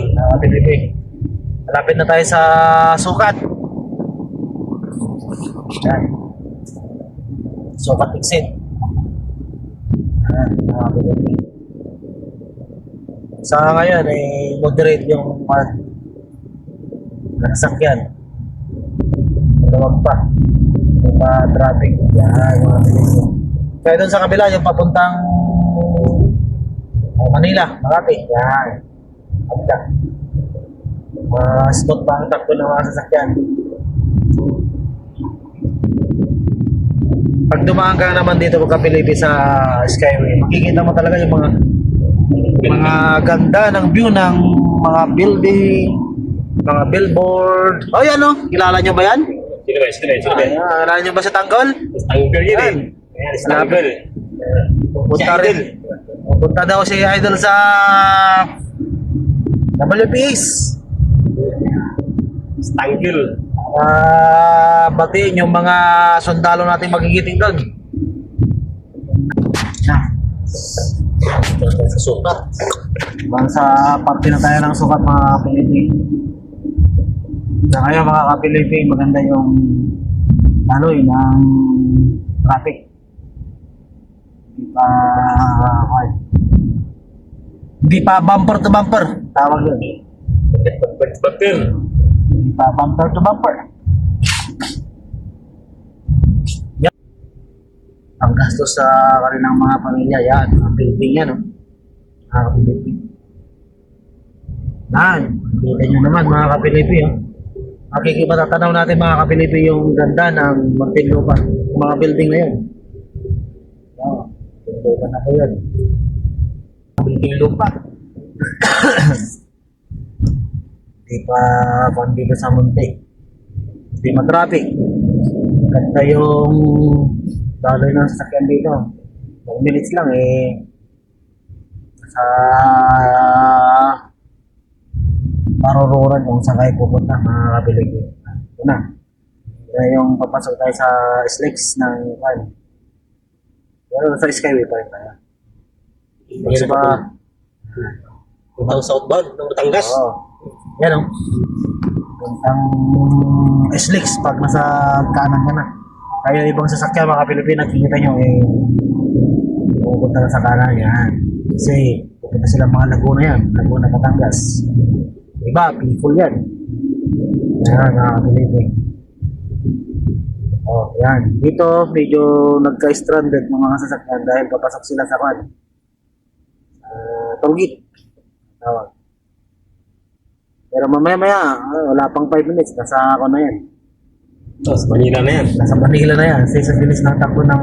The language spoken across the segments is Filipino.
Uh, Pilipin. Malapit na tayo sa sukat. Yan. Sukat exit. Yan, mga Pilipin. Sa ngayon, eh, moderate yung mga nasakyan. Maluwag pa. Yung mga traffic. Yan, mga Pilipin. Kaya doon sa kabila, yung papuntang Manila, Makati. Yan. Kabila. Mga spot pa ang takbo ng mga sasakyan. Pag dumaan ka naman dito pagka Pilipi sa Skyway, makikita mo talaga yung mga mga ganda ng view ng mga building, mga billboard. Oh, yan oh. Kilala nyo ba yan? Sino ba? Sino ba? Sino ba? Ayan, kilala nyo ba sa Tanggol? Tanggol yun eh. Yan. Ayan, Tanggol. Pupunta Si rin. Pupunta daw si Idol sa WPS. Tanggol. Ah, batiin yung mga sundalo natin magigiting doon. Na. Sa sukat. Bang sa parte na tayo ng sukat mga Pilipin. Na ngayon mga kapilipin, maganda yung daloy ng traffic. Hindi pa, okay. Hindi pa bumper to bumper. Tawag yun. Batil. Hindi pa bumper to bumper. Yan. Ang gastos sa kanilang mga pamilya, yan. Ang building yan, no? Mga kapilipi. Yan. Kita nyo naman, mga kapilipi, oh. Makikipatatanaw natin, mga kapilipi, yung ganda ng Muntinlupa. Mga building na yun. Yan. Muntinlupa na po yun. Muntinlupa. Hindi pa kung dito sa Munti. Hindi matraffic. Ganda yung daloy ng sasakyan dito. 2 minutes lang eh. Sa marururan kung saan kayo pupunta mga kabilig. Ito na. Ito yung papasok tayo sa Slex ng kan. Pero sa Skyway pa rin tayo. Kasi pa, Puntang southbound ng Batangas. Oo. Yan o. Puntang Slex pag nasa kanan ka na. Kaya ibang sasakyan mga Pilipina, nakikita nyo eh, pupunta na sa kanan yan. Kasi pupunta sila mga Laguna yan, Laguna, Batangas. Iba, Bicol yan. Yan mga Pilipina. Oh, yan. Dito, medyo nagka-stranded ng mga sasakyan dahil papasok sila sa kwan. Uh, Turgit. Tawag. Pero mamaya maya, ah, wala pang 5 minutes, nasa ako na yan. Tapos Manila na yan. Nasa Manila na yan. Sa bilis ng takbo ng.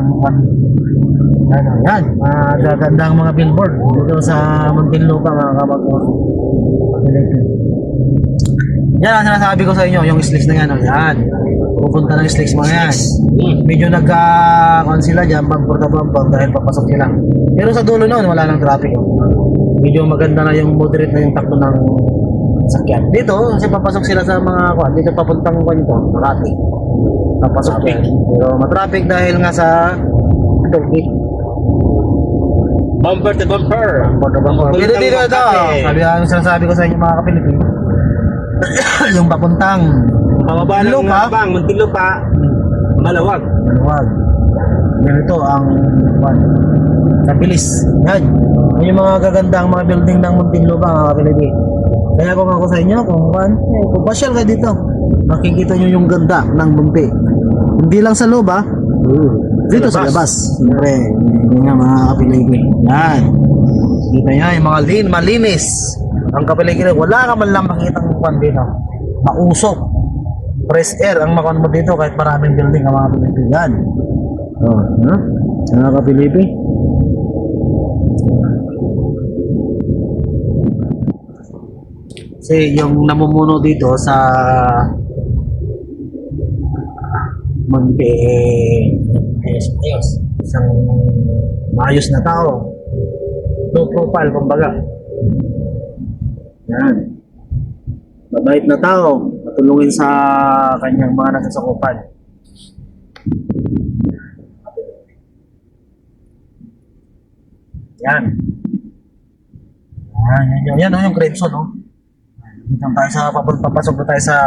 Ano, yan. Magaganda ang mga billboard. Dito sa Muntinlupa, mga kapag Yan ang sinasabi ko sa inyo, yung slicks na yan. oh, Yan. Pupunta ng slicks mga yan. Medyo nagka uh, sila dyan, bumper dahil papasok sila. Pero sa dulo noon, wala nang traffic. Medyo maganda na yung moderate na yung takbo ng sakyan. Dito, kasi papasok sila sa mga kwan, dito papuntang kwan ito, Makati. Papasok Traffic. yan. Pero matraffic dahil nga sa Turkey. Bumper to bumper. Bumper to bumper. Dito, dito, ito. Sabi ang sinasabi ko sa inyo mga kapilipin. yung papuntang Pababa ng Lupa? bang, Muntinlupa, malawag. Maluwag. Ganito ang kwan. Sa bilis. Yan. Yan yung mga gagandang mga building ng Muntinlupa mga kapilipin. Kaya kung ako sa inyo, kung kwan, eh, kung pasyal kayo dito, makikita nyo yung ganda ng Munti. Hindi lang sa loob ah. Dito sa labas. Siyempre, yun nga mga kapilipin. Yan. Kita nyo, yung mga lin, malinis. Ang kapiligiran, wala ka man lang makitang kwan dito. Mausok. Fresh air ang makon mo dito kahit maraming building ang mga kapilipin. Yan. Oh, no? Mga kapilipin. Kasi yung namumuno dito sa Monte ayos, ayos. Isang maayos na tao. Low profile, kumbaga. Yan. Mabait na tao. Matulungin sa kanyang mga nasasakupan. Yan. Yan, yan, yan, yan, oh, yung crimson, no? Dito tayo sa papasok, na tayo sa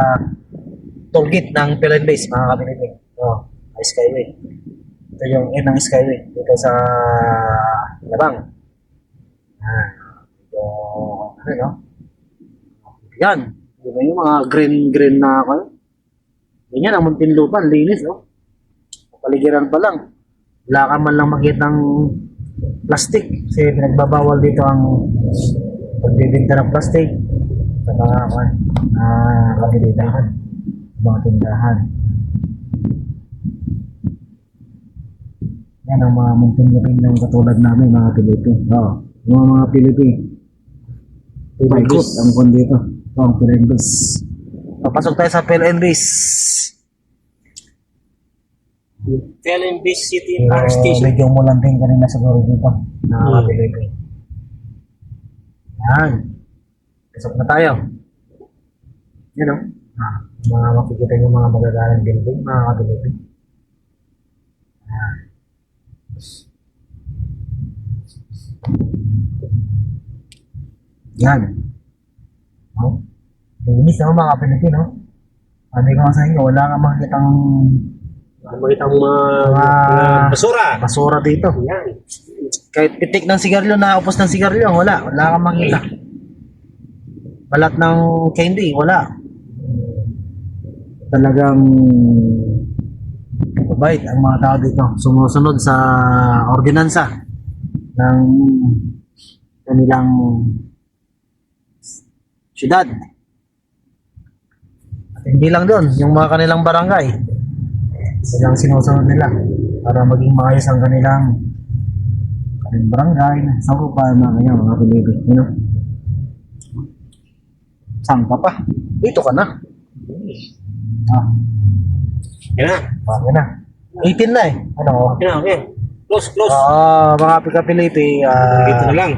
toll gate ng Pilan Base, mga kapilitin. Oh, ay Skyway. Ito yung end ng Skyway. Dito sa Labang. Ah, ito, ano no? Yan. Di ba yung mga green-green na ako? Ganyan, ang Muntinlupa, ang linis, no? Paligiran pa lang. Wala ka man lang makitang plastic kasi pinagbabawal dito ang pagbibinta ng plastic sa mga uh, kabilitahan, mga tindahan. Yan ang mga munting ng katulad namin, mga Pilipin. Oo, yung mga Pilipin. Paikot ang kon dito. Ito ang Pilipis. Papasok tayo sa Pilipis. Philippine Beach City Pero Fire Station. medyo umulan din kanina siguro dito. Na Hmm. Yan. Pasok na tayo. Yan o. Ah, mga makikita niyo mga magagalang building, mga kapilipin. Yan. Yan. Oh. Linis naman mga Pilipino. Sabi ko sa inyo, wala kang makikitang mo mga Mga- mga basura. basura dito. Yan. Kahit pitik ng sigarilyo, nakapos ng sigarilyo, wala. Wala kang makita. Balat ng candy, wala. Talagang mabait ang mga tao dito. Sumusunod sa ordinansa ng kanilang syudad. At hindi lang doon, yung mga kanilang barangay. Silang sinusunod nila para maging maayos ang kanilang kanilang barangay, sa pa mga ganyan, mga Pilipin. You know? Saan ka pa? Dito ka na. Ah, Yan na. bakit na? 18 na eh. Ano? Yan na, okay. Close, close. Ah, mga Pika-Pilipi, ah, Dito na lang.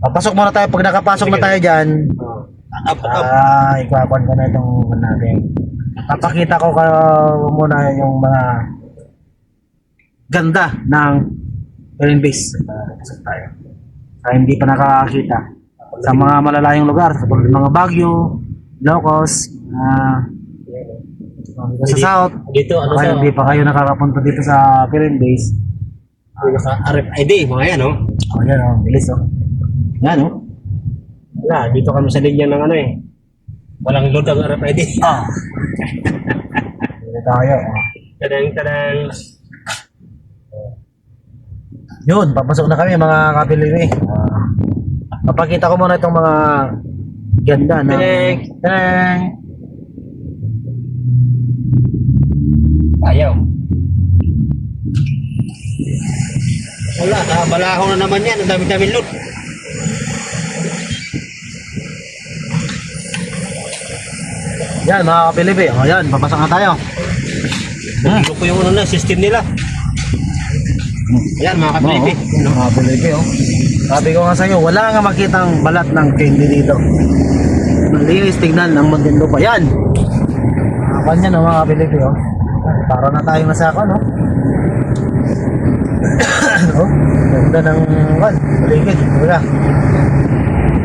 papasok muna tayo. Pag nakapasok na tayo dyan, Up, up, ah, ikwapan ko na itong natin. Papakita ko ka muna yung mga ganda ng Green Base. Tayo. Sa hindi pa nakakakita. Sa mga malalayong lugar, sa mga Baguio, Locos, ah, sa South, Dito, ano kaya sa hindi pa kayo nakakapunta dito sa Green Base. naka RFID, mga yan, no? Oh, yan oh, bilis oh. Yan oh. Wala, dito kami sa linya ng ano eh. Walang load ang RFID. Ah. Dito tayo. Oh. Tadang, tadang. Yun, papasok na kami mga kapiliri. Ah, papakita ko muna itong mga ganda ng... Tadang. Tadang! Ayaw. Wala, nakabalaho na naman yan. Ang dami-dami loot. Yan mga kapiliri. O yan, papasok na tayo. Hmm. Ilo ko yung ano na, system nila. Ayan, mga kapilipi. Oo, mga kapiliri oh. Sabi ko nga sa inyo, wala nga makitang balat ng candy dito. Malinis tignan ng Muntinlupa. Yan! Mga kanya no, mga kapiliri oh. Para na tayo nasa ako, no? oh, ganda ng kan, paligid. Wala.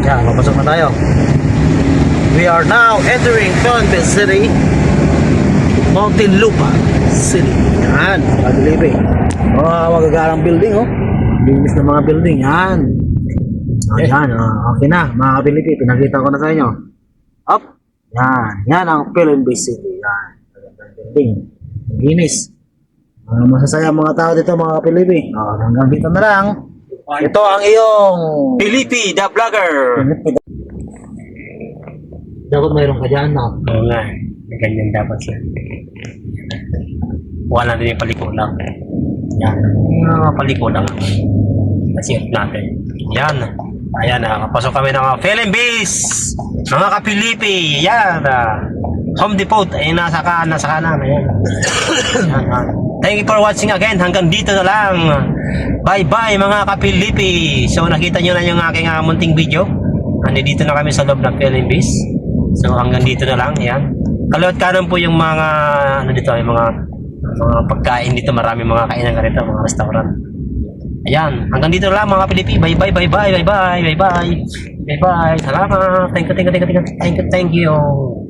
Yan, papasok na tayo. We are now entering Philippine City, Muntinlupa City. Yan, kapiliri. Mga magagalang building, oh. Linis ng mga building, yan. Oh, yan, oh. okay na, mga kapilipi, pinakita ko na sa inyo. Up, yan, yan ang Philippine City, yan. Magandang building, linis. Mga masasaya mga tao dito, mga kapilipi. Oh, hanggang dito na lang. Ito ang iyong... Pilipi, the vlogger. Dapat mayroon ka dyan, no? Oo nga, eh. ganyan dapat siya. Wala din yung paliko lang. Yan, mga paliko lang. Kasi natin. Yan. Ayan, nakapasok kami ng film base. Mga kapilipi. Yan. ah. Home Depot. Ay, nasa kanan, nasa kanan. Ayan. Yan, ah. Thank you for watching again. Hanggang dito na lang. Bye-bye mga kapilipi. So, nakita nyo na yung aking ah, munting video. Ano, dito na kami sa loob ng base. So, hanggang dito na lang. Yan. Kaliwat kanan po yung mga, ano dito, yung mga, mga pagkain dito. Marami mga kainan ka rito, mga restaurant. Ayan, hanggang dito na lang mga Pilipi. Bye bye, bye bye, bye bye, bye bye. Okay, bye. Salamat. Thank you, thank you, thank you, thank you, thank you.